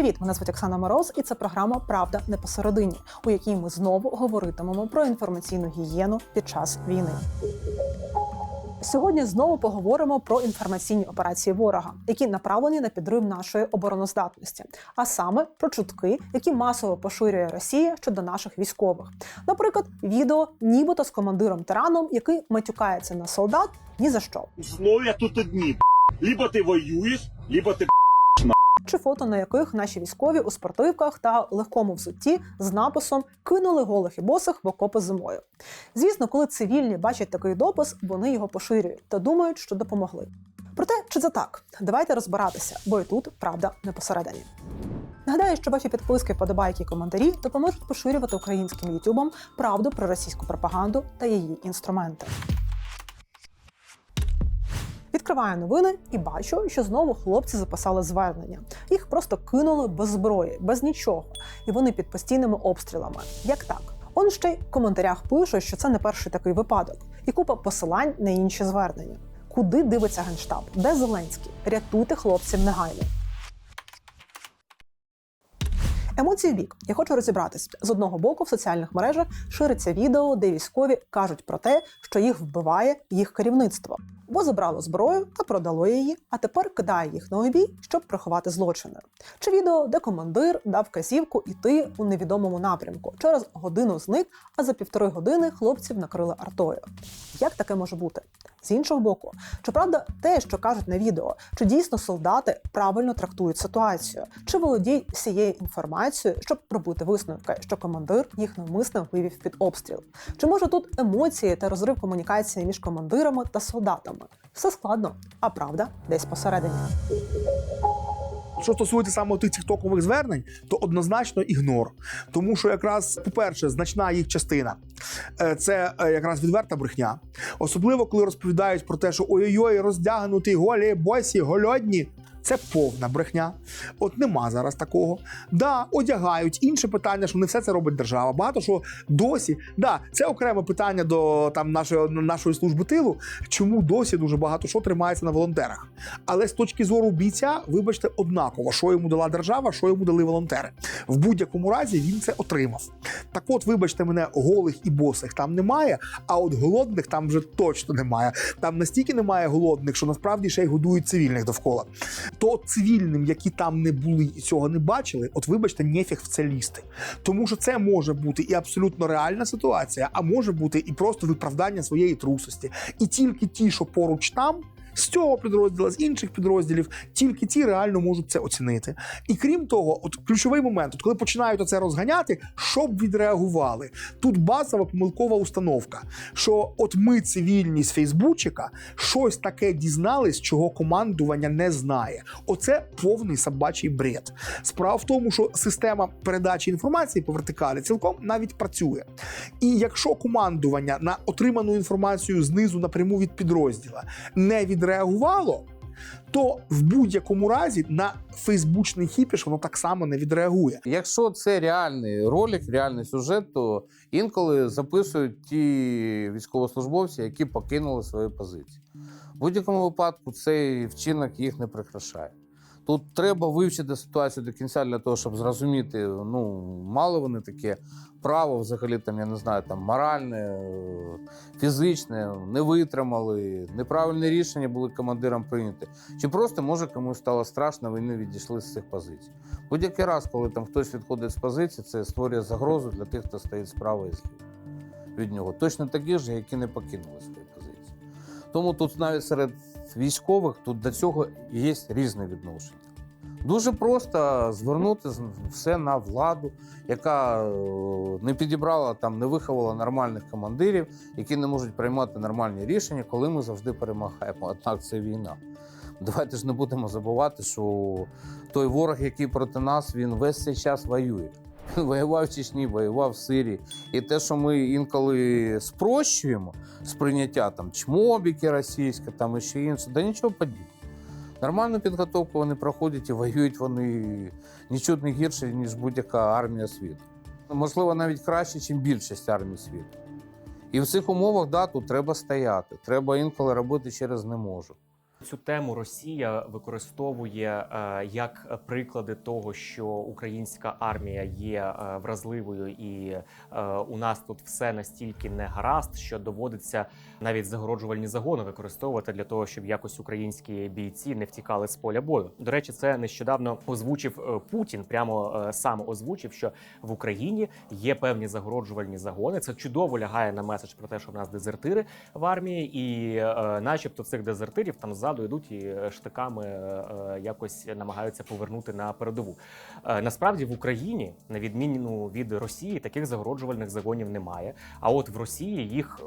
Привіт, мене звуть Оксана Мороз, і це програма Правда не посередині, у якій ми знову говоритимемо про інформаційну гігієну під час війни. Сьогодні знову поговоримо про інформаційні операції ворога, які направлені на підрив нашої обороноздатності, а саме про чутки, які масово поширює Росія щодо наших військових. Наприклад, відео, нібито з командиром тираном, який матюкається на солдат ні за що. Условия тут одни. Либо ты воюешь, либо ты чи фото на яких наші військові у спортивках та легкому взутті з написом кинули голих і босих в окопи зимою. Звісно, коли цивільні бачать такий допис, вони його поширюють та думають, що допомогли. Проте, чи це так? Давайте розбиратися, бо і тут правда не посередині. Нагадаю, що ваші підписки, подобайки і коментарі допоможуть поширювати українським ютубам правду про російську пропаганду та її інструменти. Відкриваю новини і бачу, що знову хлопці записали звернення. Їх просто кинули без зброї, без нічого, і вони під постійними обстрілами. Як так? Он ще й в коментарях пише, що це не перший такий випадок, і купа посилань на інші звернення. Куди дивиться генштаб? Де Зеленський? Рятуйте хлопців негайно. Емоції в бік. Я хочу розібратись. З одного боку, в соціальних мережах шириться відео, де військові кажуть про те, що їх вбиває їх керівництво, бо забрало зброю та продало її, а тепер кидає їх на обій, щоб приховати злочини. Чи відео, де командир дав казівку іти у невідомому напрямку. Через годину зник, а за півтори години хлопців накрили артою. Як таке може бути? З іншого боку, чи правда те, що кажуть на відео, чи дійсно солдати правильно трактують ситуацію, чи володіють всією інформацією, щоб робити висновки, що командир їх навмисно вивів під обстріл? Чи може тут емоції та розрив комунікації між командирами та солдатами? Все складно, а правда десь посередині. Що стосується саме тих тіктокових звернень, то однозначно ігнор. Тому що якраз, по-перше, значна їх частина е, це е, якраз відверта брехня. Особливо, коли розповідають про те, що ой-ой-ой, роздягнуті, голі, босі, голодні. Це повна брехня. От нема зараз такого. Да, одягають. Інше питання, що не все це робить держава. Багато що досі. Да, це окреме питання до там нашої нашої служби тилу. Чому досі дуже багато що тримається на волонтерах? Але з точки зору бійця, вибачте, однаково, що йому дала держава, що йому дали волонтери. В будь-якому разі він це отримав. Так, от, вибачте мене, голих і босих там немає, а от голодних там вже точно немає. Там настільки немає голодних, що насправді ще й годують цивільних довкола то цивільним, які там не були і цього не бачили, от вибачте, нефіг в це лізти. Тому що це може бути і абсолютно реальна ситуація, а може бути і просто виправдання своєї трусості. І тільки ті, що поруч там. З цього підрозділу, з інших підрозділів, тільки ті реально можуть це оцінити. І крім того, от ключовий момент, от коли починають це розганяти, щоб відреагували. Тут базова помилкова установка, що от ми, цивільні з Фейсбучика, щось таке дізнались, чого командування не знає. Оце повний собачий бред. Справа в тому, що система передачі інформації по вертикалі цілком навіть працює. І якщо командування на отриману інформацію знизу напряму від підрозділа не відреагувало, то в будь-якому разі на фейсбучний хіпіш воно так само не відреагує. Якщо це реальний ролик, реальний сюжет, то інколи записують ті військовослужбовці, які покинули свої позиції. В будь-якому випадку цей вчинок їх не прикрашає. Тут треба вивчити ситуацію до кінця для того, щоб зрозуміти, ну мали вони таке право, взагалі там, я не знаю, там моральне, е, фізичне, не витримали, неправильне рішення були командиром прийняті. Чи просто може комусь стало страшно, вони відійшли з цих позицій. Будь-який раз, коли там хтось відходить з позиції, це створює загрозу для тих, хто стоїть справа і зліва від нього. Точно такі ж, які не покинули свої позиції. Тому тут навіть серед військових тут до цього є різне відношення. Дуже просто звернути все на владу, яка е, не підібрала там, не виховала нормальних командирів, які не можуть приймати нормальні рішення, коли ми завжди перемагаємо. Однак це війна. Давайте ж не будемо забувати, що той ворог, який проти нас, він весь цей час воює. Він воював в Чечні, воював в Сирії. І те, що ми інколи спрощуємо сприйняття там чмобіки російське, там і ще інше, да нічого подібного. Нормальну підготовку вони проходять і воюють вони нічого не гірше, ніж будь-яка армія світу. Можливо, навіть краще, ніж більшість армій світу. І в цих умовах да, тут треба стояти. Треба інколи робити через не можу. Цю тему Росія використовує е, як приклади того, що українська армія є е, вразливою, і е, у нас тут все настільки не гаразд, що доводиться навіть загороджувальні загони використовувати для того, щоб якось українські бійці не втікали з поля бою. До речі, це нещодавно озвучив Путін. Прямо сам озвучив, що в Україні є певні загороджувальні загони. Це чудово лягає на меседж про те, що в нас дезертири в армії, і начебто цих дезертирів там ззаду йдуть і е, штиками е, е, якось намагаються повернути на передову. Насправді в Україні, на відміну від Росії, таких загороджувальних загонів немає. А от в Росії їх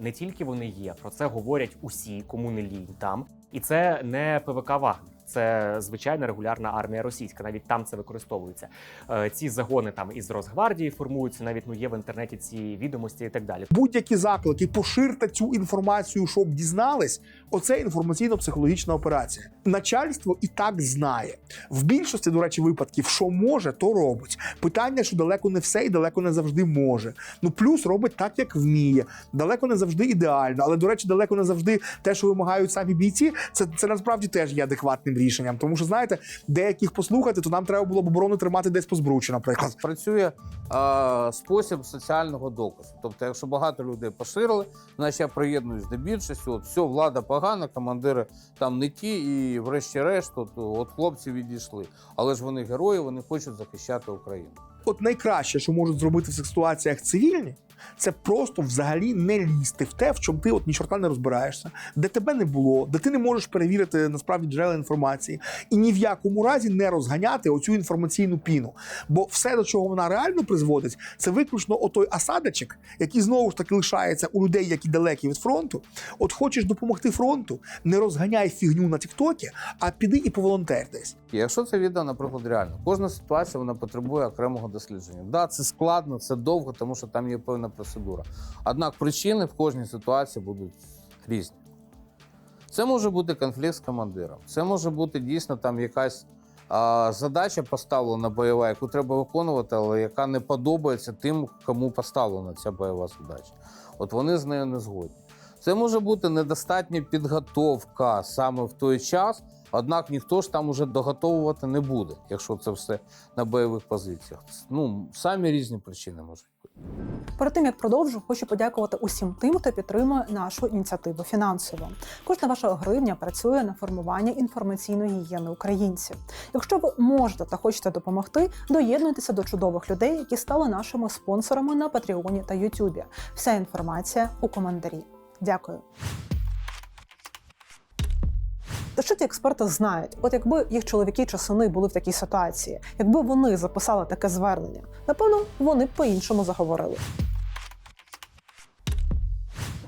не тільки вони є, про це говорять усі, кому не лінь там. І це не ПВК Вагнер. Це звичайна регулярна армія російська. Навіть там це використовується. Е, Ці загони там із Росгвардії формуються. Навіть ну є в інтернеті ці відомості і так далі. Будь-які заклики, поширте цю інформацію, щоб дізнались. Оце інформаційно-психологічна операція. Начальство і так знає. В більшості, до речі, випадків, що може, то робить. Питання, що далеко не все і далеко не завжди може. Ну плюс робить так, як вміє. Далеко не завжди ідеально, але до речі, далеко не завжди те, що вимагають самі бійці, це, це насправді теж є адекватним рішенням. Тому що знаєте, деяких послухати, то нам треба було б оборону тримати десь по збручі, наприклад. Працює е, спосіб соціального доказу. Тобто, якщо багато людей поширили, значить я приєднуюсь до більшості. От все, влада погана, командири там не ті, і врешті-решт, от, от хлопці відійшли. Але ж вони герої, вони хочуть захищати Україну. От найкраще, що можуть зробити в цих ситуаціях цивільні, це просто взагалі не лізти в те, в чому ти от ні чорта не розбираєшся, де тебе не було, де ти не можеш перевірити насправді джерела інформації, і ні в якому разі не розганяти оцю інформаційну піну. Бо все, до чого вона реально призводить, це виключно отой осадочок, який знову ж таки лишається у людей, які далекі від фронту. От хочеш допомогти фронту, не розганяй фігню на Тіктокі, а піди і поволонтер десь. Якщо це відео, наприклад, реально, кожна ситуація вона потребує окремого дослідження. Да, це складно, це довго, тому що там є певна процедура. Однак причини в кожній ситуації будуть різні. Це може бути конфлікт з командиром, це може бути дійсно там якась задача поставлена бойова, яку треба виконувати, але яка не подобається тим, кому поставлена ця бойова задача. От вони з нею не згодні. Це може бути недостатня підготовка саме в той час, однак ніхто ж там уже доготовувати не буде, якщо це все на бойових позиціях. Ну, самі різні причини можуть бути. Перед тим як продовжу, хочу подякувати усім тим, хто підтримує нашу ініціативу фінансово. Кожна ваша гривня працює на формування інформаційної гігієни українців. Якщо ви можете та хочете допомогти, доєднуйтеся до чудових людей, які стали нашими спонсорами на Патреоні та Ютубі. Вся інформація у коментарі. Дякую. Та що ті експерти знають? От якби їх чоловіки чи сини були в такій ситуації, якби вони записали таке звернення, напевно, вони б по-іншому заговорили.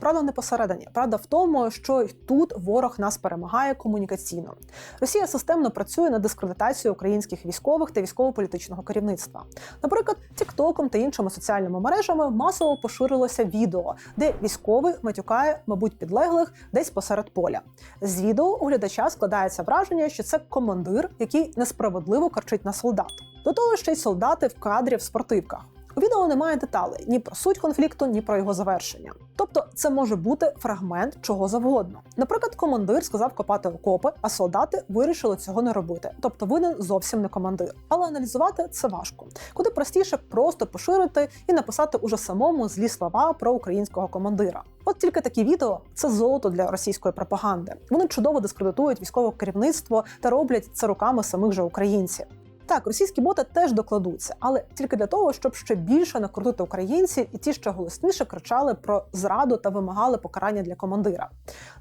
Правда не посередині. Правда в тому, що й тут ворог нас перемагає комунікаційно. Росія системно працює над дискредитацією українських військових та військово-політичного керівництва. Наприклад, Тіктоком та іншими соціальними мережами масово поширилося відео, де військовий матюкає, мабуть, підлеглих десь посеред поля. З відео у глядача складається враження, що це командир, який несправедливо карчить на солдат. До того ще й солдати в кадрі в спортивках. У відео немає деталей ні про суть конфлікту, ні про його завершення. Тобто, це може бути фрагмент чого завгодно. Наприклад, командир сказав копати окопи, а солдати вирішили цього не робити. Тобто, винен зовсім не командир. Але аналізувати це важко. Куди простіше просто поширити і написати уже самому злі слова про українського командира. От тільки такі відео це золото для російської пропаганди. Вони чудово дискредитують військове керівництво та роблять це руками самих же українців. Так, російські боти теж докладуться, але тільки для того, щоб ще більше накрутити українців, і ті ще голосніше кричали про зраду та вимагали покарання для командира.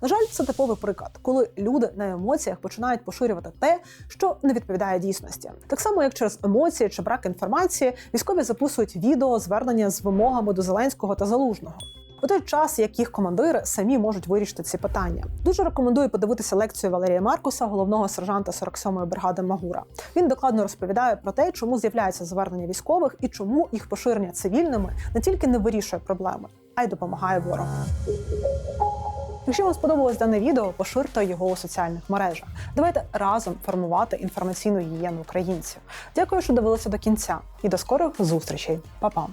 На жаль, це типовий приклад, коли люди на емоціях починають поширювати те, що не відповідає дійсності. Так само, як через емоції чи брак інформації, військові записують відео звернення з вимогами до Зеленського та Залужного. У той час, як їх командири самі можуть вирішити ці питання. Дуже рекомендую подивитися лекцію Валерія Маркуса, головного сержанта 47-ї бригади Магура. Він докладно розповідає про те, чому з'являється звернення військових і чому їх поширення цивільними не тільки не вирішує проблеми, а й допомагає ворогу. Якщо вам сподобалось дане відео, поширте його у соціальних мережах. Давайте разом формувати інформаційну гігієну українців. Дякую, що дивилися до кінця, і до скорих зустрічей. Па-па!